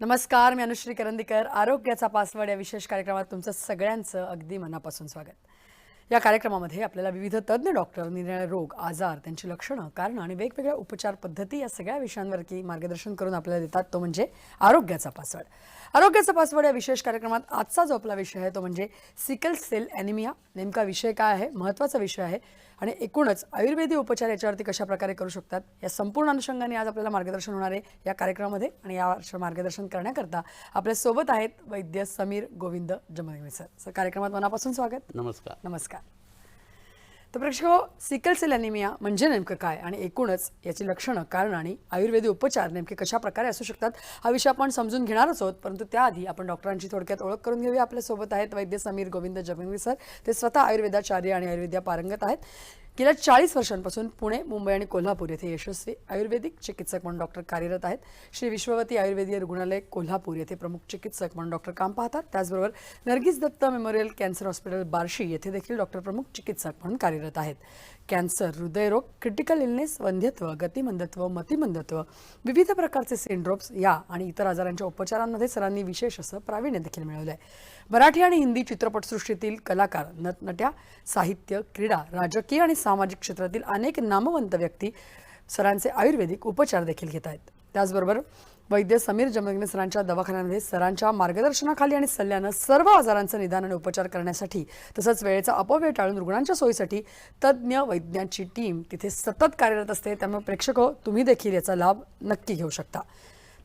नमस्कार मी अनुश्री करंदीकर. आरोग्याचा पासवर्ड या विशेष कार्यक्रमात तुमचं सगळ्यांचं अगदी मनापासून स्वागत. या कार्यक्रमामध्ये आपल्याला विविध तज्ज्ञ डॉक्टर निराळे रोग आजार त्यांची लक्षणं कारणं आणि वेगवेगळ्या उपचार पद्धती या सगळ्या विषयांवरती मार्गदर्शन करून आपल्याला देतात तो म्हणजे आरोग्याचा पासवर्ड. आरोग्याचा पासवर्ड या विशेष कार्यक्रमात आजचा जो आपला विषय आहे तो म्हणजे सिकल सेल ॲनिमिया नेमका विषय काय आहे? महत्त्वाचा विषय आहे. आणि एकूणच आयुर्वेदिक उपचार याच्यावरती कशा प्रकारे करू शकतात? या संपूर्ण अनुषंगाने आज आपल्याला मार्गदर्शन होणार आहे या कार्यक्रमामध्ये आणि या मार्गदर्शन करण्याकरता आपल्यासोबत आहेत वैद्य समीर गोविंद सर. सर कार्यक्रमात मनापासून स्वागत. नमस्कार. नमस्कार. तर प्रेक्षक हो, सिकल सेल अनिमिया म्हणजे नेमकं काय? आणि एकूणच याची लक्षणं कारण आणि आयुर्वेदिक उपचार नेमके कशा प्रकारे असू शकतात हा विषय आपण समजून घेणारच आहोत. परंतु त्याआधी आपण डॉक्टरांची थोडक्यात ओळख करून घेऊया आपल्यासोबत आहेत वैद्य समीर गोविंद जगंगी सर. ते स्वतः आयुर्वेदाचार्य आणि आयुर्वेद्या पारंगत आहेत. गेल्या चाळीस वर्षांपासून पुणे मुंबई आणि कोल्हापूर येथे यशस्वी आयुर्वेदिक चिकित्सक म्हणून डॉक्टर कार्यरत आहेत. श्री विश्ववती आयुर्वेदीय रुग्णालय कोल्हापूर येथे प्रमुख चिकित्सक म्हणून डॉक्टर काम पाहतात. त्याचबरोबर Nargis Dutt memorial cancer hospital Barshi येथे देखील डॉक्टर प्रमुख चिकित्सक म्हणून कार्यरत आहेत. कॅन्सर हृदयरोग क्रिटिकल इलनेस वंध्यत्व गतिमंदत्व मतिमंदत्व विविध प्रकारचे सिंड्रोम्स या आणि इतर आजारांच्या उपचारांमध्ये सरांनी विशेष असं प्रावीण्य देखील मिळवलं आहे मराठी आणि हिंदी चित्रपटसृष्टीतील कलाकार नटनट्या साहित्य क्रीडा राजकीय आणि सामाजिक क्षेत्रातील अनेक नामवंत व्यक्ती सरांचे आयुर्वेदिक उपचार देखील घेत आहेत. त्याचबरोबर वैद्य समीर जमगने सरांच्या दवाखान्यामध्ये सरांच्या मार्गदर्शनाखाली आणि सल्ल्यानं सर्व आजारांचं निदान आणि उपचार करण्यासाठी तसंच वेळेचा अपव्यय टाळून रुग्णांच्या सोयीसाठी तज्ज्ञ वैज्ञांची टीम तिथे सतत कार्यरत असते. त्यामुळे प्रेक्षक हो, तुम्ही देखील याचा लाभ नक्की घेऊ शकता.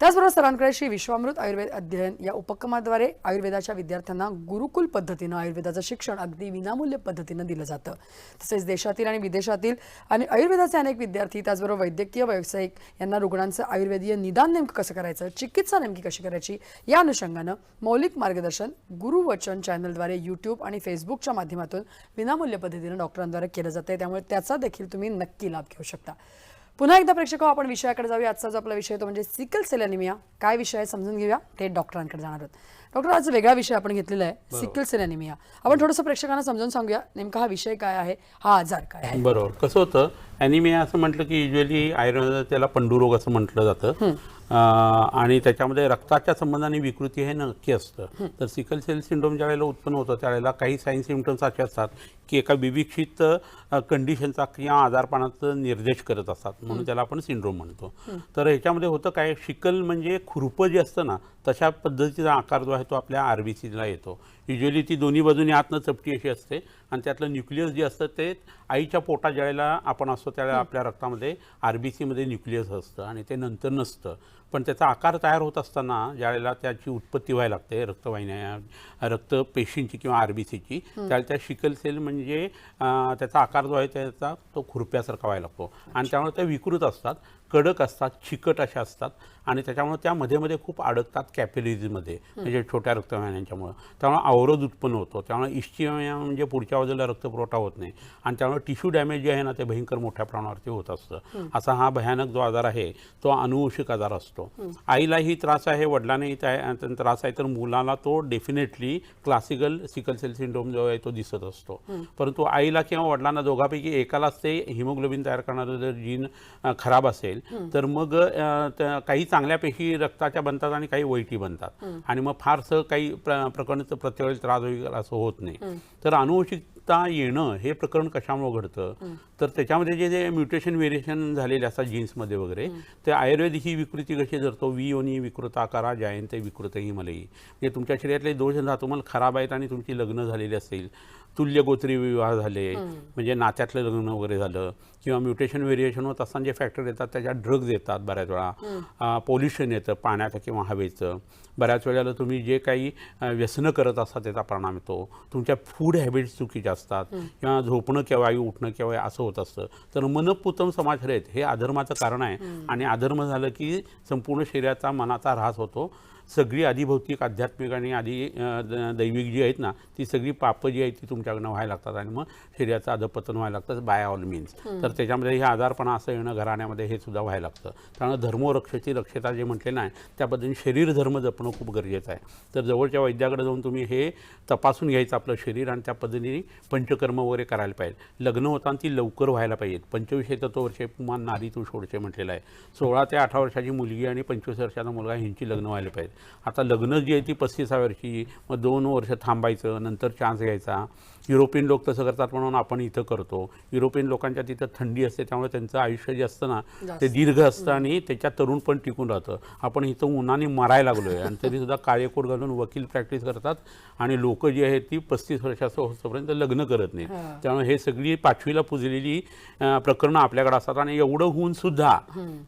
त्याचबरोबर सरांकडे श्री विश्वामृत आयुर्वेद अध्ययन या उपक्रमाद्वारे आयुर्वेदाच्या विद्यार्थ्यांना गुरुकुल पद्धतीनं आयुर्वेदाचं शिक्षण अगदी विनामूल्य पद्धतीनं दिलं जातं. तसेच देशातील आणि विदेशातील आणि आयुर्वेदाचे अनेक विद्यार्थी त्याचबरोबर वैद्यकीय व्यावसायिक यांना रुग्णांचं आयुर्वेदीय निदान नेमकं कसं करायचं चिकित्सा नेमकी कशी करायची या अनुषंगानं मौलिक मार्गदर्शन गुरुवचन चॅनलद्वारे यूट्यूब आणि फेसबुकच्या माध्यमातून विनामूल्य पद्धतीनं डॉक्टरांद्वारे केलं जातं त्यामुळे त्याचा देखील तुम्ही नक्की लाभ घेऊ शकता. पुन्हा एकदा प्रेक्षक हो, आपण विषयाकडे जाऊया. आजचा जो आपला विषय तो म्हणजे सिकल सेल अनिमिया. काय विषय आहे समजून घेऊया. ते डॉक्टरांकडे जाणार आहोत. डॉक्टर आज वेगळा विषय आपण घेतलेला आहे. सिकल सेल अॅनिमिया आपण थोडंसं प्रेक्षकांना समजून सांगूया नेमका हा विषय काय आहे हा आजार काय आहे? बरोबर. कसं होतं ॲनिमिया असं म्हटलं की युजली आयुर्वेदात त्याला पंडुरोग असं म्हटलं जातं. आणि त्याच्यामध्ये रक्ताच्या संबंधाने विकृती हे नक्की असतं. तर सिकल सेल सिंड्रोम ज्या वेळेला उत्पन्न होतं त्यावेळेला काही साईन सिमटम्स असे असतात की एका विविक्षित कंडिशनचा किंवा आजारपणाचा निर्देश करत असतात. म्हणून त्याला आपण सिंड्रोम म्हणतो. तर ह्याच्यामध्ये होतं काय शिकल म्हणजे खुरपं जे असतं ना तशा पद्धतीचा आकार जो आहे तो आपल्या आर बी सीला येतो. युजली ती दोन्ही बाजूनी आतनं चपटी अशी असते आणि त्यातलं न्यूक्लियस जे असतं ते आईच्या पोटा ज्यावेळेला आपण असतो त्यावेळेला आपल्या रक्तामध्ये आर बी सीमध्ये न्यूक्लियस असतं आणि ते नंतर नसतं. पण त्याचा आकार तयार होत असताना ज्यावेळेला त्याची उत्पत्ती व्हायला लागते रक्तवाहिन्या रक्तपेशींची किंवा आर बी सीची त्यावेळेला त्या शिकल सेल म्हणजे त्याचा आकार जो आहे त्याचा तो खुरप्यासारखा व्हायला लागतो. आणि त्यामुळे त्या विकृत असतात. कडक असतात चिकट अशा असतात आणि त्याच्यामुळे त्या मध्ये मध्ये खूप अडकतात कॅपिलरीजमध्ये म्हणजे छोट्या रक्तवाहिन्यांच्यामुळं. त्यामुळे अवरोध उत्पन्न होतो त्यामुळे इष्टिया म्हणजे पुढच्या बाजूला रक्तपुरवठा होत नाही आणि त्यामुळे टिश्यू डॅमेज जे आहे ना ते भयंकर मोठ्या प्रमाणावरती होत असतं. असा हा भयानक जो आजार आहे तो अनुवंशिक आजार असतो. आईलाही त्रास आहे वडिलांनाही त्रास आहे तर मुलाला तो definitely classical sickle cell syndrome जो आहे तो दिसत असतो. परंतु आईला किंवा वडिलांना दोघापैकी एकालाच ते हिमोग्लोबिन तयार करणारं जर जीन खराब असेल तर मग काही चांगल्या पेशी रक्ताच्या बनतात आणि काही वैटी बनतात. आणि मग फारसं काही प्र प्रकरण प्रत्येक त्रास होईल असं होत नाही. तर अनुवंशिकता येणं हे प्रकरण कशामुळे घडतं? तर त्याच्यामध्ये जे जे म्युटेशन व्हेरिएशन झालेले असतात जीन्समध्ये वगैरे ते आयुर्वेद ही विकृती कशी धरतो? वी योनी विकृताकारा जयंते विकृत ही मलई. म्हणजे तुमच्या शरीरातले दोष ना तुम्हाला खराब आहेत आणि तुमची लग्न झालेली असेल तुल्य गोत्री विवाह झाले म्हणजे नात्यातलं लग्न वगैरे झालं किंवा म्युटेशन व्हेरिएशन होत असताना जे फॅक्टर येतात त्याच्यात ड्रग्ज येतात बऱ्याच वेळा. पोल्युशन येतं पाण्याचं किंवा हवेचं. बऱ्याच वेळेला तुम्ही जे काही व्यसनं करत असता त्याचा परिणाम येतो. तुमच्या फूड हॅबिट्स चुकीच्या असतात. किंवा झोपणं केव्हाही उठणं केव्हा असं होत असतं. तर मनपुतम समाजरहित हे अधर्माचं कारण आहे. आणि अधर्म झालं की संपूर्ण शरीराचा मनाचा ऱ्हास होतो. सगळी आधिभौतिक आध्यात्मिक आणि आधी दैविक जी आहेत ना ती सगळी पापं जी आहेत ती तुमच्याकडनं व्हायला लागतात आणि मग शरीराचं अधपतन व्हायला लागतं बाय ऑल मीन्स तर त्याच्यामध्ये हे आजारपणा असं येणं घराण्यामध्ये हे सुद्धा व्हायला लागतं. त्यामुळे धर्मोरक्षाची रक्षता जे म्हटलेलं आहे त्या पद्धतीने शरीर धर्म जपणं खूप गरजेचं आहे. तर जवळच्या वैद्याकडे जाऊन तुम्ही हे तपासून घ्यायचं आपलं शरीर आणि त्या पद्धतीने पंचकर्म वगैरे करायला पाहिजे. लग्न होताना ती लवकर व्हायला पाहिजेत पंचवीस तत्ववर्षे पुमान नारी तू सोडचे म्हटलेलं आहे. सोळा ते अठरा वर्षाची मुलगी आणि पंचवीस वर्षाचा मुलगा ह्यांची लग्न व्हायला पाहिजे. आता लग्न जी आहे ती पस्तीसाव्या वर्षी मग दोन वर्ष थांबायचं नंतर चान्स घ्यायचा. युरोपियन लोक तसं करतात म्हणून आपण इथं करतो. युरोपियन लोकांच्या तिथं थंडी असते त्यामुळे त्यांचं आयुष्य जे असतं ना ते दीर्घ असतं आणि त्याच्यात तरुण पण टिकून राहतं. आपण इथं उन्हाने मरायला लागलोय आणि तरी सुद्धा काळेकोट घालून वकील प्रॅक्टिस करतात आणि लोक जी आहेत ती पस्तीस वर्षाचं होतपर्यंत लग्न करत नाही त्यामुळे हे सगळी पाचवीला पुजलेली प्रकरणं आपल्याकडे असतात आणि एवढं होऊन सुद्धा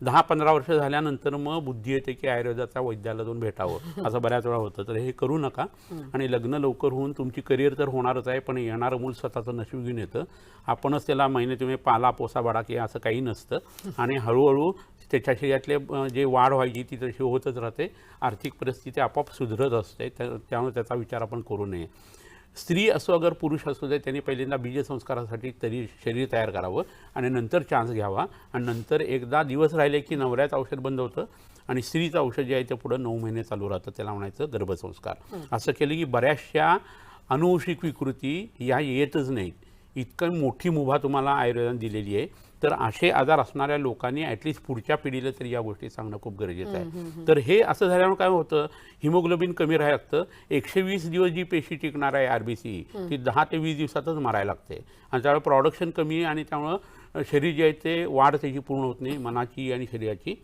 दहा पंधरा वर्ष झाल्यानंतर मग बुद्धी येते की आयुर्वेदाच्या वैद्याला जाऊन भेटावं असं बऱ्याच वेळा होतं. तर हे करू नका. आणि लग्न लवकर होऊन तुमची करिअर तर होणारच आहे पण येणारं मूल स्वतःचं नशीब घेऊन येतं. आपणच त्याला महिने तुम्ही पाला पोसा बाडा की असं काही नसतं. आणि हळूहळू त्याच्या शरीरातले जे वाढ व्हायची ती तशी होतच राहते. आर्थिक परिस्थिती आपोआप सुधरत असते. त्यामुळे त्याचा विचार आपण करू नये. स्त्री असो अगर पुरुष असू दे त्यांनी पहिल्यांदा बीजसंस्कारासाठी तरी शरीर तयार करावं आणि नंतर चान्स घ्यावा. आणि नंतर एकदा दिवस राहिले की नवऱ्याचं औषध बंद होतं. आणि स्त्रीचं औषध जे आहे ते पुढं नऊ महिने चालू राहतं. त्याला म्हणायचं गर्भसंस्कार. असं केलं की बऱ्याचशा अनुवंशिक विकृती या येतच नाहीत. इतकं मोठी मुभा तुम्हाला आयुर्वेदाने दिलेली आहे. तर असे आजार असणाऱ्या लोकांनी ॲटलिस्ट पुढच्या पिढीला तरी या गोष्टी सांगणं खूप गरजेचं आहे. तर हे असं झाल्यामुळे काय होतं? हिमोग्लोबिन कमी राहायला लागतं. एकशे वीस दिवस जी पेशी टिकणार आहे आर बी सी ती दहा ते वीस दिवसातच मारायला लागते. आणि त्यामुळे प्रोडक्शन कमी आहे आणि त्यामुळं शरीर जे आहे ते वाढ त्याची पूर्ण होत नाही. मनाची आणि शरीराची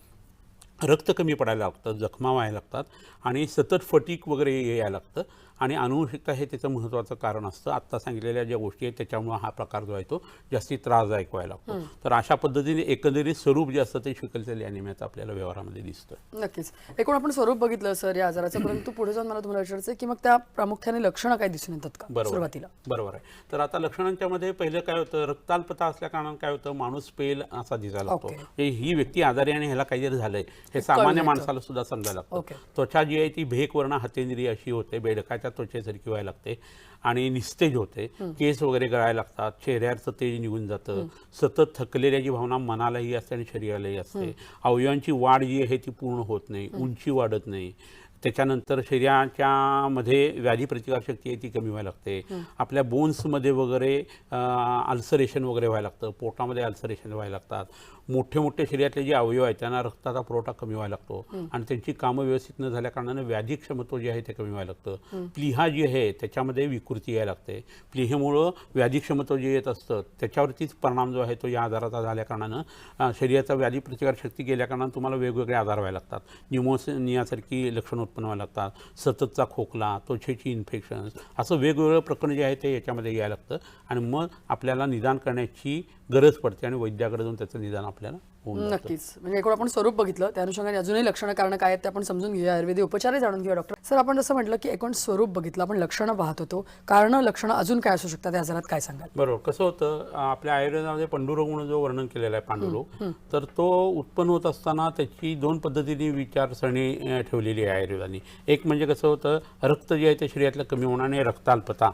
रक्त कमी पडायला लागतं जखमा व्हायला लागतात आणि सतत फटीक वगैरे यायला लागतं. आणि अनुवंशिकता हे त्याचं महत्त्वाचं कारण असतं. आत्ता सांगितलेल्या ज्या गोष्टी आहेत त्याच्यामुळं हा प्रकार जो आहे तो जास्ती त्रासदायक व्हायला लागतो. तर अशा पद्धतीने एकंदरीत स्वरूप जे असतं ते शिकलसेल ॲनिमियाचं आपल्याला व्यवहारामध्ये दिसतं नक्कीच. एकूण आपण स्वरूप बघितलं सर या आजाराचं. परंतु पुढे जाऊन मला तुम्हाला विचारायचं की मग त्या प्रामुख्याने लक्षणं काय दिसून येतात का बरोबर. सुरुवातीला? बरोबर आहे. तर आता लक्षणांच्या मध्ये पहिलं काय होतं रक्ताल्पता असल्या कारणानं काय होतं माणूस पेल असा दिसायला लागतो. हे व्यक्ती आजारी आणि ह्याला काहीतरी झालंय. हे सामान्य माणसाला सुद्धा समजायला लागतं. त्वचा जी आहे ती भेक वर्ण हातेंद्री अशी होते बेडकाच्या त्वचेसारखी व्हायला लागते. आणि निस्तेज होते. केस वगैरे गळायला लागतात. चेहऱ्याचं तेज निघून जातं. सतत थकलेल्याची भावना मनालाही असते आणि शरीरालाही असते. अवयवांची वाढ जी आहे ती पूर्ण होत नाही. उंची वाढत नाही. त्याच्यानंतर शरीराच्या मध्ये व्याधी प्रतिकारशक्ती आहे ती कमी व्हायला लागते. आपल्या बोन्समध्ये वगैरे अल्सरेशन वगैरे व्हायला लागतं. पोटामध्ये अल्सरेशन व्हायला लागतात. मोठे मोठे शरीरातले जे अवयव आहेत त्यांना रक्ताचा पुरवठा कमी व्हायला लागतो. आणि त्यांची कामं व्यवस्थित न झाल्या कारणानं व्याधी क्षमत्व जे आहे ते कमी व्हायला लागतं. प्लिहा जी आहे त्याच्यामध्ये विकृती यायला लागते. प्लिहेमुळं व्याधी क्षमत्व जे येत असतं त्याच्यावरतीच परिणाम जो आहे तो या आजाराचा झाल्या कारणानं शरीराचा व्याधी प्रतिकार शक्ती गेल्या कारणानं तुम्हाला वेगवेगळे आजार व्हायला लागतात. न्युमोनियासारखी लक्षणं उत्पन्न व्हायला लागतात. सततचा खोकला त्वचेची इन्फेक्शन असं वेगवेगळं प्रकरण जे आहे ते याच्यामध्ये यायला लागतं. आणि मग आपल्याला निदान करण्याची गरज पडते आणि वैद्याकडे जाऊन त्याचं निदान आपल्याला नक्कीच. म्हणजे एकूण आपण स्वरूप बघितलं त्या अनुषंगाने अजूनही लक्षणं कारण काय आहेत ते आपण समजून घेऊया. आयुर्वेदिक उपचारही जाणून घेऊया डॉक्टर. सर आपण जसं म्हटलं की एकूण स्वरूप बघितलं आपण लक्षणं पाहत होतो. कारण लक्षणं अजून काय असू शकतात? आजारात काय सांगाल? बरोबर. कसं होतं आपल्या आयुर्वेदामध्ये पंडुरोग म्हणून जो वर्णन केलेला आहे पांडुरोग तर तो उत्पन्न होत असताना त्याची दोन पद्धतीने विचारसरणी ठेवलेली आहे आयुर्वेदाने एक म्हणजे कसं होतं रक्त जे आहे ते शरीरातलं कमी होणं आणि रक्ताल्पता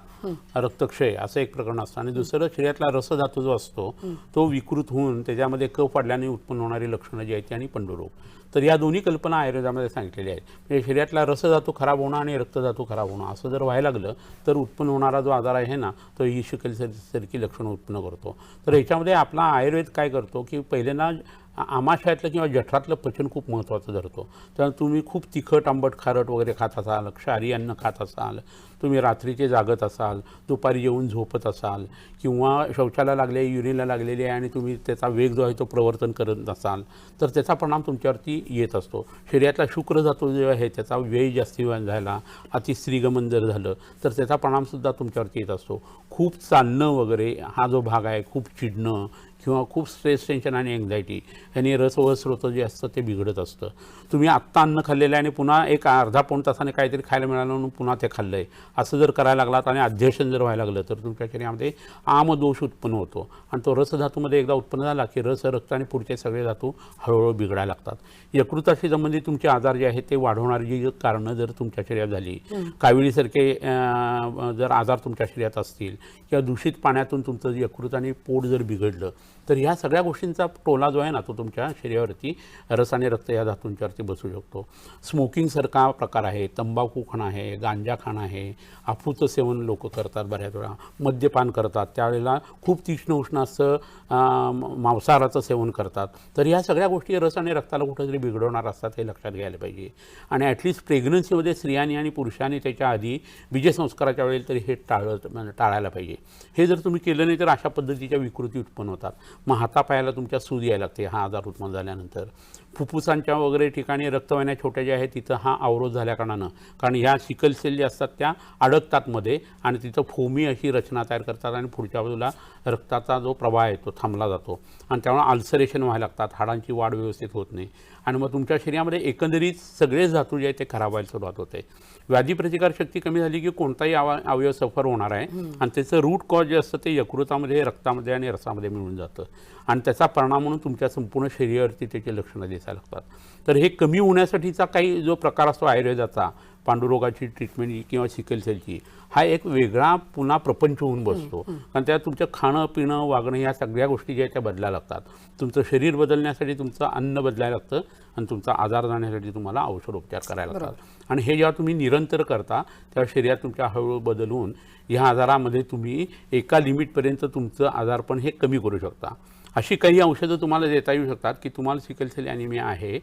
रक्तक्षय असं एक प्रकरण असतं. आणि दुसरं शरीरातला रसधातू जो असतो तो विकृत होऊन त्याच्यामध्ये कफ वाढल्याने उत्पन्न होणारी लक्षणं जी आहेत ती आणि पंडुरोग. तर या दोन्ही कल्पना आयुर्वेदामध्ये सांगितलेल्या आहेत. म्हणजे शरीरातला रसधातू खराब होणं आणि रक्तधातू खराब होणं असं जर व्हायला लागलं तर उत्पन्न होणारा जो आजार आहे ना तो ही शिकल सारखी लक्षणं उत्पन्न करतो. तर ह्याच्यामध्ये आपला आयुर्वेद काय करतो की पहिल्यांदा आमाशयातलं किंवा जठरातलं पचन खूप महत्त्वाचं धरतो तर तुम्ही खूप तिखट आंबट खारट वगैरे खात असाल क्षारी अन्न खात असाल तुम्ही रात्रीचे जागत असाल दुपारी येऊन झोपत असाल किंवा शौचाला लागले युरिनला लागलेले आहे आणि तुम्ही त्याचा वेग जो आहे तो प्रवर्तन करत असाल तर त्याचा परिणाम तुमच्यावरती येत असतो. शरीरातला शुक्र जातो जो आहे त्याचा व्यय जास्ती झाला अतिस्त्रीगमन जर झालं तर त्याचा परिणामसुद्धा तुमच्यावरती येत असतो. खूप चालणं वगैरे हा जो भाग आहे खूप चिडणं किंवा खूप स्ट्रेस टेन्शन आणि एन्झायटी ह्याने रसवह स्रोत जे असतं ते बिघडत असतं. तुम्ही आत्ता अन्न खाल्लेलं आहे आणि पुन्हा एक अर्धा पाऊण तासाने काहीतरी खायला मिळालं म्हणून पुन्हा ते खाल्लं आहे असं जर करायला लागलात आणि अध्यक्षण जर व्हायला लागलं तर तुमच्या शरीरामध्ये आमदोष उत्पन्न होतो. आणि तो रसधातूमध्ये एकदा उत्पन्न झाला की रस रक्त आणि पुढचे सगळे धातू हळूहळू बिघडायला लागतात. यकृताशी संबंधित तुमचे आजार जे आहेत ते वाढवणारी जी कारणं जर तुमच्या शरीरात झाली काविळीसारखे जर आजार तुमच्या शरीरात असतील किंवा दूषित पाण्यातून तुमचं यकृत आणि पोट जर बिघडलं तर ह्या सगळ्या गोष्टींचा टोला जो आहे ना तो तुमच्या शरीरावरती रस आणि रक्त या धातूंच्यावरती बसू शकतो. स्मोकिंगसारखा प्रकार आहे तंबाखू खाणं आहे गांजा खाणं आहे आफूचं सेवन लोक करतात बऱ्याच वेळा मद्यपान करतात त्यावेळेला खूप तीक्ष्ण उष्ण असं मांसाहाराचं सेवन करतात. तर ह्या सगळ्या गोष्टी रस आणि रक्ताला कुठेतरी बिघडवणार असतात हे लक्षात घ्यायला पाहिजे. आणि ॲटलिस्ट प्रेग्नन्सीमध्ये स्त्रियांनी आणि पुरुषांनी त्याच्या आधी बीजसंस्काराच्या वेळेला तरी हे टाळत म्हणजे टाळायला पाहिजे. हे जर तुम्ही केलं नाही तर अशा पद्धतीच्या विकृती उत्पन्न होतात. मग हातापायाला तुमच्या सूज यायला लागते. हा आजार उत्पन्न झाल्यानंतर. फुफ्फुसांच्या वगैरे ठिकाणी रक्तवाहिन्या छोट्या ज्या आहेत तिथं हा अवरोध झाल्या कारणानं. कारण ह्या सिकल सेल ज्या असतात त्या अडकतात मध्ये आणि तिथं फोमी अशी रचना तयार करतात आणि पुढच्या बाजूला रक्ताचा जो प्रवाह आहे तो थांबला जातो. आणि त्यामुळे अल्सरेशन व्हायला लागतात हाडांची वाढ व्यवस्थित होत नाही. आणि मग तुमच्या शरीरामध्ये एकंदरीत सगळेच धातू जे आहेत ते खराब व्हायला सुरुवात होते. व्याधी प्रतिकार शक्ती कमी झाली की कोणताही आवा अवयव सफर होणार आहे. आणि त्याचं रूट कॉज जे असतं ते यकृतामध्ये रक्तामध्ये आणि रसामध्ये मिळून जातं. आणि त्याचा परिणाम म्हणून तुमच्या संपूर्ण शरीरावरती त्याची लक्षणं दिसायला लागतात. तर हे कमी होण्यासाठीचा काही जो प्रकार असतो आयुर्वेदाचा पांडुरोगाची ट्रीटमेंट किंवा सिकल सेलची हा एक वेगळा पुन्हा प्रपंच होऊन बसतो. कारण त्यात तुमचं खाणं पिणं वागणं या सगळ्या गोष्टी ज्या त्या बदलायला लागतात. तुमचं शरीर बदलण्यासाठी तुमचं अन्न बदलायला लागतं आणि तुमचा आजार जाण्यासाठी तुम्हाला औषधोपचार करायला लागतात. आणि हे जेव्हा तुम्ही निरंतर करता तेव्हा शरीरात तुमच्या हळूहळू बदलून ह्या आजारामध्ये तुम्ही एका लिमिटपर्यंत तुमचं आजारपण हे कमी करू शकता. अशी काही औषधं तुम्हाला देता येऊ शकतात की तुम्हाला सिकलसेल ॲनिमिया आहे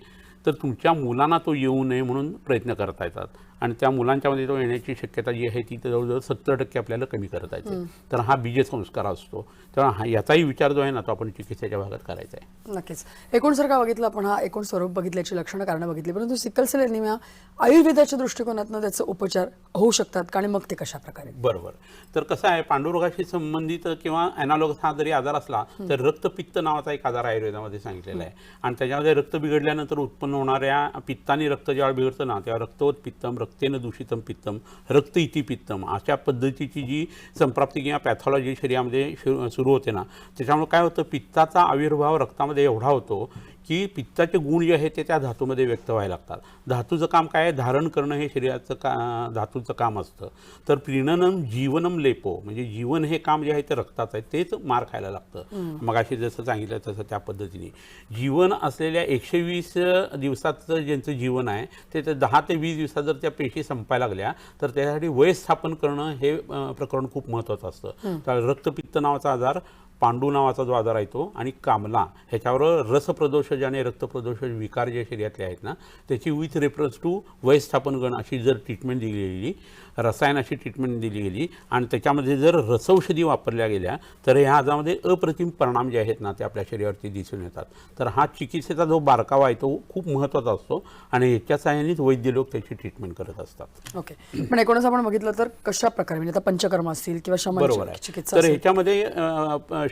तर तुमच्या मुलांना तो येऊ नये म्हणून प्रयत्न करता येतात. आणि त्या मुलांच्यामध्ये तो येण्याची शक्यता जी आहे ती तर जवळजवळ सत्तर टक्के आपल्याला कमी करता येते तर हा बीजसंस्कार असतो. तेव्हा हा याचाही विचार जो आहे ना तो आपण चिकित्सेच्या भागात करायचा आहे. नक्कीच. एकूण जर का बघितलं आपण हा एकूण स्वरूप बघितल्याची लक्षणं कारणं बघितली. परंतु सिकल सेल एनिमिया आयुर्वेदाच्या दृष्टिकोनातनं त्याचे उपचार होऊ शकतात आणि मग ते कशा प्रकारे बरोबर. तर कसं आहे पांडुरोगाशी संबंधित किंवा अॅनालॉगस हा जरी आजार असला तर रक्तपित्त नावाचा एक आजार आयुर्वेदामध्ये सांगितलेला आहे. आणि त्याच्यामध्ये रक्त बिघडल्यानंतर उत्पन्न होणाऱ्या पित्तानी रक्त जेव्हा बिघडतं ना तेव्हा रक्तवत पित्तम रक्तेनं दूषितम पित्तम रक्त इति पित्तम अशा पद्धतीची जी संप्राप्ती किंवा पॅथॉलॉजी शरीरामध्ये सुरू होते ना त्याच्यामुळे काय होतं पित्ताचा आविर्भाव रक्तामध्ये एवढा होतो की पित्ताचे गुण जे आहेत ते त्या धातूमध्ये व्यक्त व्हायला लागतात. धातूचं काम काय आहे? धारण करणं हे शरीराचं का धातूचं काम असतं. तर प्रीणनम जीवनम लेपो म्हणजे जीवन हे काम जे आहे ते रक्ताचं आहे तेच मार खायला लागतं. मग अशी जसं सांगितलं तसं त्या पद्धतीने. जीवन असलेल्या एकशे वीस दिवसाचं ज्यांचं जीवन आहे ते ते दहा ते वीस दिवसात जर त्या पेशी संपायला लागल्या तर त्यासाठी वय स्थापन करणं हे प्रकरण खूप महत्त्वाचं असतं. तर रक्तपित्त नावाचा आजार पांडू नावाचा जो आजार आहे तो आणि कामला ह्याच्यावर रसप्रदोषज आणि रक्तप्रदोषज विकार जे शरीरातले आहेत ना त्याची विथ रेफरन्स टू वयस्थापन गण अशी जर ट्रीटमेंट दिली गेली रसायन अशी ट्रीटमेंट दिली गेली आणि त्याच्यामध्ये जर रसौषधी वापरल्या गेल्या तर ह्या आजारामध्ये अप्रतिम परिणाम जे आहेत ना ते आपल्या शरीरावरती दिसून येतात. तर हा चिकित्सेचा जो बारकावा आहे तो खूप महत्त्वाचा असतो आणि याच्या सहाय्यानेच वैद्य लोक त्याची ट्रीटमेंट करत असतात. ओके. पण एकूणच आपण बघितलं तर कशा प्रकारे म्हणजे आता पंचकर्म असतील किंवा बरोबर आहे. तर. ह्याच्यामध्ये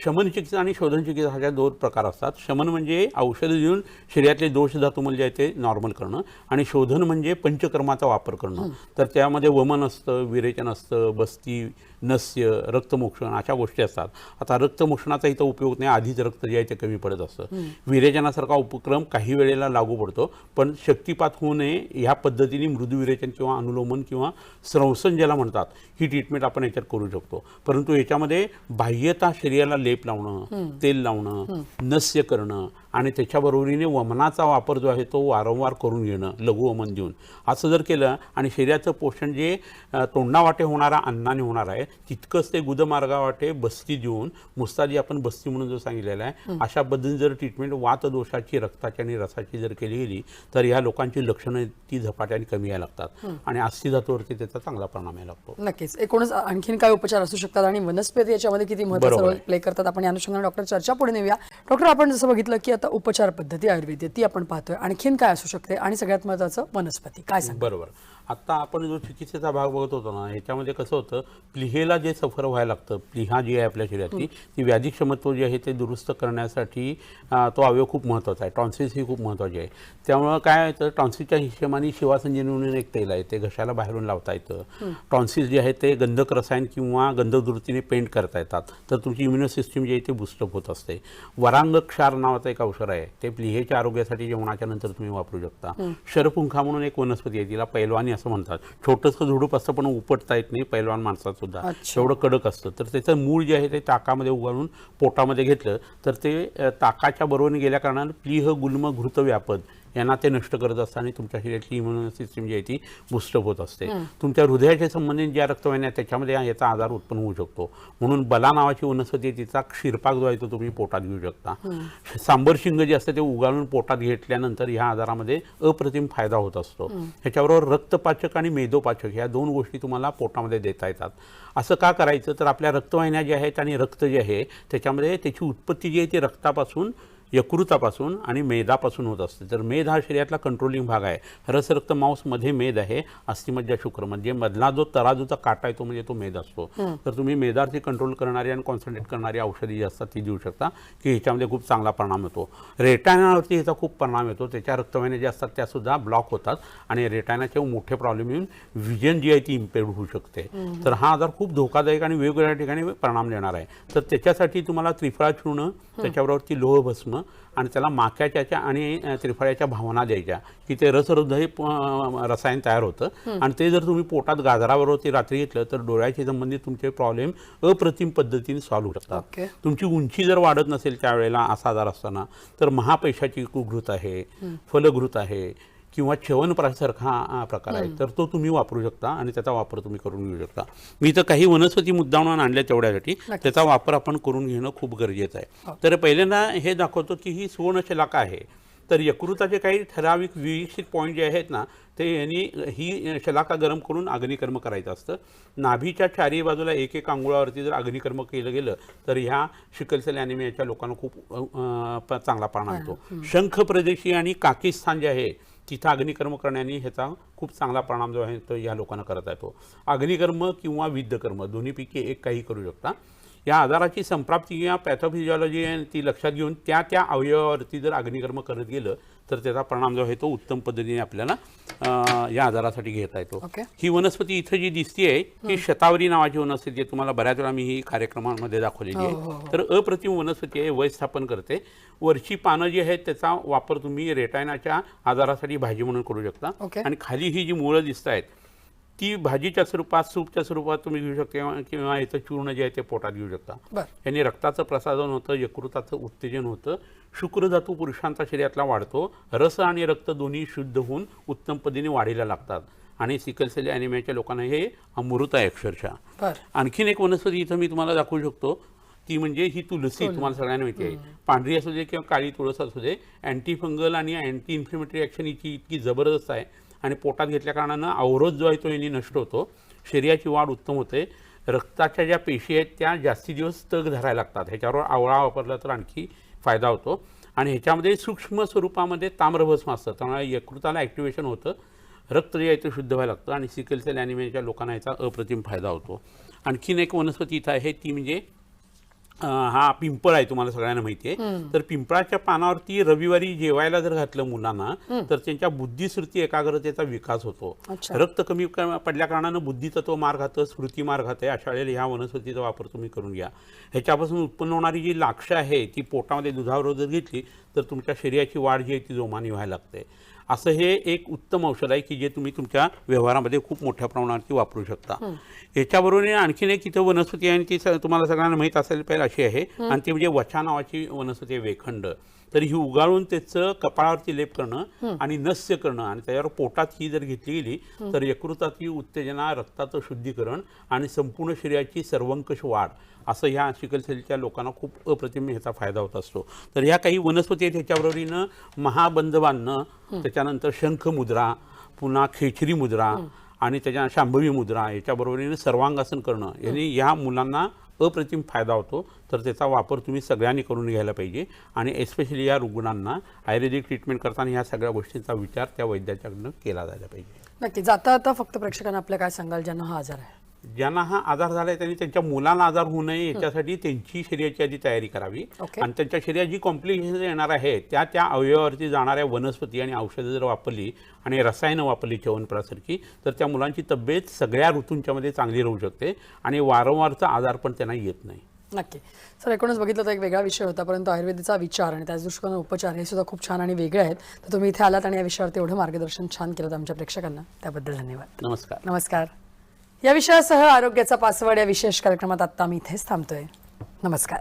शमन चिकित्सा आणि शोधन चिकित्सा ह्या दोन प्रकार असतात. शमन म्हणजे औषधं देऊन शरीरातले दोष धातू म्हणजे जे आहे ते नॉर्मल करणं आणि शोधन म्हणजे पंचकर्माचा वापर करणं. तर त्यामध्ये वमन असतं विरेचन असतं बस्ती नस्य रक्तमोक्षण अशा गोष्टी असतात. आता रक्तमोक्षणाचा इथं उपयोग नाही आधीच रक्त जे आहे ते कमी पडत असतं. विरेचनासारखा उपक्रम काही वेळेला लागू पडतो पण शक्तिपात होऊ नये ह्या पद्धतीने मृदू विरेचन किंवा अनुलोमन किंवा संसन ज्याला म्हणतात. ही ट्रीटमेंट आपण याच्यात करू शकतो. परंतु याच्यामध्ये बाह्यता शरीराला लेप लावणं तेल लावणं नस्य करणं आणि त्याच्याबरोबरीने वमनाचा वापर जो आहे तो वारंवार करून घेणं लघु वमन देऊन. असं जर केलं आणि शरीराचं पोषण जे तोंडावाटे होणारा अन्नाने होणार आहे तितकंच ते गुदमार्गावाटे बस्ती देऊन मुस्तादी आपण बस्ती म्हणून जो सांगितलेला आहे अशा पद्धतीने जर ट्रीटमेंट वात दोषाची रक्ताची आणि रसाची जर केली गेली तर या लोकांची लक्षणं ती झपाट्याने कमी यायला लागतात. आणि अस्थि धातूवरती त्याचा चांगला परिणाम यायला लागतो. नक्कीच. एकूणच आणखीन काय उपचार असू शकतात आणि वनस्पती याच्यामध्ये किती रोल आहे. प्ले करतात आपण या अनुषंगाने डॉक्टर चर्चा पुढे नेऊया. डॉक्टर आपण जसं बघितलं की आता उपचार पद्धती आयुर्वेद ती आपण पाहतोय. आणखीन काय असू शकते? आणि सगळ्यात महत्वाचं वनस्पती. काय सांग बरोबर. आता आपण जो चिकित्सेचा भाग बघत होतो ना ह्याच्यामध्ये कसं होतं प्लिहेला जे सफर व्हायला लागतं प्लिहा जी आहे आपल्या शरीरातली ती व्याधी क्षमत्व जे आहे ते दुरुस्त करण्यासाठी तो अवयव खूप महत्त्वाचा आहे. टॉन्सिल्स ही खूप महत्त्वाची आहे. त्यामुळं काय येतं टॉन्सिलच्या हिशेमाने शिवासंजीवनी म्हणून एक तेल आहे ते घशाला बाहेरून लावता येतं. टॉन्सिल्स जे आहे ते गंधक रसायन किंवा गंधदृतीने पेंट करता येतात. तर तुमची इम्युनो सिस्टीम जी आहे ते बुस्टअप होत असते. वरांग क्षार नावाचं एक औषध आहे ते प्लिहेच्या आरोग्यासाठी जेवणाच्या नंतर तुम्ही वापरू शकता. शरपुंखा म्हणून एक वनस्पती आहे तिला पैलवानी असं म्हणतात. छोटंसं झुडूप असतं पण उपटता येत नाही पैलवान माणसात सुद्धा. एवढं कडक असतं. तर त्याचं मूळ जे आहे ते ताकामध्ये उगाळून पोटामध्ये घेतलं. तर ते ताकाच्या बरोबरीने गेल्या कारणानं प्लीह गुल्म घृत व्यापद यांना ते नष्ट करत असतं आणि तुमच्या शरीरातली इम्युन सिस्टीम जी आहे ती बुस्टअप होत असते. तुमच्या हृदयाच्या संबंधित ज्या रक्तवाहिन्या त्याच्यामध्ये याचा आजार उत्पन्न होऊ शकतो. म्हणून बला नावाची वनस्पती आहे तिचा क्षीरपाक जो आहे तो तुम्ही पोटात घेऊ शकता. सांबर शिंग जे असतं ते उगाळून पोटात घेतल्यानंतर ह्या आजारामध्ये अप्रतिम फायदा होत असतो. ह्याच्याबरोबर रक्तपाचक आणि मेदोपाचक ह्या दोन गोष्टी तुम्हाला पोटामध्ये देता येतात. असं का करायचं? तर आपल्या रक्तवाहिन्या ज्या आहेत आणि रक्त जे आहे त्याच्यामध्ये त्याची उत्पत्ती जी आहे ती रक्तापासून यकृतापासून आणि मेदापासून होत असते. तर मेद हा शरीरातला कंट्रोलिंग भाग आहे. रसरक्त मांसमध्ये मेद आहे. अस्थिमज्जा शुक्र. म्हणजे मधला जो तराजूचा काटा आहे तो म्हणजे तो मेद असतो. तर तुम्ही मेदावरती कंट्रोल करणारी आणि कॉन्सन्ट्रेट करणारी औषधी जी असतात ती देऊ शकता की ह्याच्यामध्ये खूप चांगला परिणाम होतो. रेटायनावरती ह्याचा खूप परिणाम येतो. त्याच्या रक्तवाहिन्या ज्या असतात त्या सुद्धा ब्लॉक होतात आणि रेटायनाचे मोठे प्रॉब्लेम येऊन विजन जी आहे ती इम्पेअर्ड होऊ शकते. तर हा आजार खूप धोकादायक आणि वेगवेगळ्या ठिकाणी परिणाम देणार आहे. तर त्याच्यासाठी तुम्हाला त्रिफळा चूर्ण त्याच्याबरोवरती लोहभस्म आणि त्याला माक्याच्या आणि त्रिफळ्याच्या भावना द्यायच्या. की ते रसहृदय प- रसायन तयार होतं. आणि ते जर तुम्ही पोटात गाजराबरोबर ते रात्री घेतलं तर डोळ्याशी संबंधित तुमचे प्रॉब्लेम अप्रतिम पद्धतीने सॉल्व्ह होऊ शकतात. तुमची उंची जर वाढत नसेल त्यावेळेला असा आजार असताना तर महापैशाची घृत आहे फलघृत आहे किंवा च्यवनप्रासारखा हा प्रकार आहे. तर तो तुम्ही वापरू शकता आणि त्याचा वापर तुम्ही करून घेऊ शकता. मी तर काही वनस्पती मुद्दामून आणल्या तेवढ्यासाठी. त्याचा वापर आपण करून घेणं खूप गरजेचं आहे. तर पहिल्यांदा हे दाखवतो की ही सुवर्णशिलाका आहे. तर यकृताचे काही ठराविक विकसित पॉईंट जे आहेत ना ते यांनी ही शलाका गरम करून अग्निकर्म करायचं असतं. नाभीच्या चारही बाजूला एक एक अंगुळावरती जर अग्निकर्म केलं गेलं तर ह्या शिकलसेल ॲनिमियाच्या लोकांना खूप चांगला परिणाम होतो शंख प्रदेशी आणि काकिस्तान जे आहे तिथं अग्निकर्म करण्याने ह्याचा खूप चांगला परिणाम जो आहे तो या लोकांना करता येतो. अग्निकर्म किंवा विद्धकर्म दोन्हीपैकी एक काही करू शकता. या आजाराची संप्राप्ती किंवा पॅथोफिजिओलॉजी आहे ती लक्षात घेऊन त्या त्या अवयवावरती जर अग्निकर्म करत गेलं तर त्याचा परिणाम जो आहे तो उत्तम पद्धतीने आपल्याला या आजारासाठी घेता येतो. ही वनस्पती इथं जी दिसते आहे ही. शतावरी नावाची वनस्पती आहे. तुम्हाला बऱ्याच वेळा मी ही कार्यक्रमांमध्ये दाखवलेली आहे. तर अप्रतिम वनस्पती आहे वय स्थापन करते. वरची पानं जी आहेत त्याचा वापर तुम्ही रेटायनाच्या आजारासाठी भाजी म्हणून करू शकता. आणि खाली ही जी मुळं दिसत आहेत ती भाजीच्या स्वरूपात सूपच्या स्वरूपात तुम्ही घेऊ शकता किंवा याचं चूर्ण जे आहे ते पोटात घेऊ शकता. यांनी रक्ताचं प्रसादन होतं यकृताचं उत्तेजन होतं. शुक्रधातू पुरुषांचा शरीरातला वाढतो. रस आणि रक्त दोन्ही शुद्ध होऊन उत्तम पद्धतीने वाढीला लागतात. आणि सिकलसेल ॲनिमियाच्या लोकांना हे अमृत आहे अक्षरशः आणखीन एक वनस्पती इथं मी तुम्हाला दाखवू शकतो. ती म्हणजे ही तुलसी तुम्हाला सगळ्यांना माहिती आहे. पांढरी असू दे किंवा काळी तुळस असू दे अँटी फंगल आणि अँटी इन्फ्लेमेटरी ॲक्शन हिची इतकी जबरदस्त आहे. आणि पोटात घेतल्या कारणानं अवरोध जो आहे तो यांनी नष्ट होतो. शरीराची वाढ उत्तम होते. रक्ताच्या ज्या पेशी आहेत त्या जास्ती दिवस तग धरायला लागतात. ह्याच्यावर आवळा वापरला तर आणखी फायदा होतो. आणि ह्याच्यामध्ये सूक्ष्म स्वरूपामध्ये ताम्रभस्म असतं. त्यामुळे यकृताला ॲक्टिवेशन होतं. रक्त जे आहे ते शुद्ध व्हायला लागतं आणि सिकलसेल ॲनिमियाच्या लोकांना याचा अप्रतिम फायदा होतो. आणखीन एक वनस्पती इथं आहे ती म्हणजे हा पिंपळ आहे तुम्हाला सगळ्यांना माहिती आहे. तर पिंपळाच्या पानावरती रविवारी जेवायला जर घातलं मुलांना तर त्यांच्या बुद्धिस्मृती एकाग्रतेचा विकास होतो. रक्त कमी पडल्या कारणानं बुद्धितत्व मार खातं स्मृती मार खाते अशा वेळेला ह्या वनस्पतीचा वापर तुम्ही करून घ्या. ह्याच्यापासून उत्पन्न होणारी जी लाक्ष आहे ती पोटामध्ये दुधावर जर घेतली तर तुमच्या शरीराची वाढ जी आहे ती जोमाने व्हायला लागते. असं हे एक उत्तम औषध आहे की जे तुम्ही तुमच्या व्यवहारामध्ये खूप मोठ्या प्रमाणावरती वापरू शकता. याच्याबरोबर आणखीन एक इथं वनस्पती आहे आणि ती तुम्हाला सगळ्यांना माहीत असेल पाहिजे अशी आहे. आणि ती म्हणजे वछा नावाची वनस्पती वेखंड. तर ही उगाळून त्याचं कपाळावरती लेप करणं आणि नस्य करणं आणि त्याच्यावर पोटात ही जर घेतली गेली तर यकृताची उत्तेजना रक्ताचं शुद्धीकरण आणि संपूर्ण शरीराची सर्वंकष वाढ असं ह्या सिकलसेलच्या लोकांना खूप अप्रतिम ह्याचा फायदा होत असतो. तर ह्या काही वनस्पती आहेत ह्याच्याबरोबरीनं महाबंध बांधणं त्याच्यानंतर शंख मुद्रा पुन्हा खेचरी मुद्रा आणि त्याच्या शांभवी मुद्रा याच्याबरोबरीने सर्वांगासन करणं. यांनी ह्या मुलांना अप्रतिम फायदा होतो. तर त्याचा वापर तुम्ही सगळ्यांनी करून घ्यायला पाहिजे. आणि एस्पेशली या रुग्णांना आयुर्वेदिक ट्रीटमेंट करताना ह्या सगळ्या गोष्टींचा विचार त्या वैद्याच्याकडनं केला जायला पाहिजे. नक्की जाता आता फक्त प्रेक्षकांना आपल्या काय सांगाल ज्यांना हा आजार आहे? ज्यांना हा आजार झाला आहे त्यांनी त्यांच्या मुलांना आजार होऊ नये याच्यासाठी त्यांची शरीराची आधी तयारी करावी. आणि त्यांच्या शरीरात जी कॉम्प्लिकेशन येणार आहे त्या त्या अवयवावरती जाणाऱ्या वनस्पती आणि औषधं जर वापरली आणि रसायनं वापरली च्यवनप्रासारखी तर त्या मुलांची तब्येत सगळ्या ऋतूंच्यामध्ये चांगली राहू शकते आणि वारंवारचा आजार पण त्यांना येत नाही. नक्की. सर एकूणच बघितलं तर एक वेगळा विषय होता परंतु आयुर्वेदाचा विचार आणि त्याच दृष्टिकोन उपचार हे सुद्धा खूप छान आणि वेगळे आहेत. तर तुम्ही इथे आलात आणि या विषयावरती एवढं मार्गदर्शन छान केलं आमच्या प्रेक्षकांना. त्याबद्दल धन्यवाद. नमस्कार. नमस्कार. या विषयासह आरोग्याचा पासवर्ड या विशेष कार्यक्रमात आत्ता आम्ही इथेच थांबतोय. नमस्कार.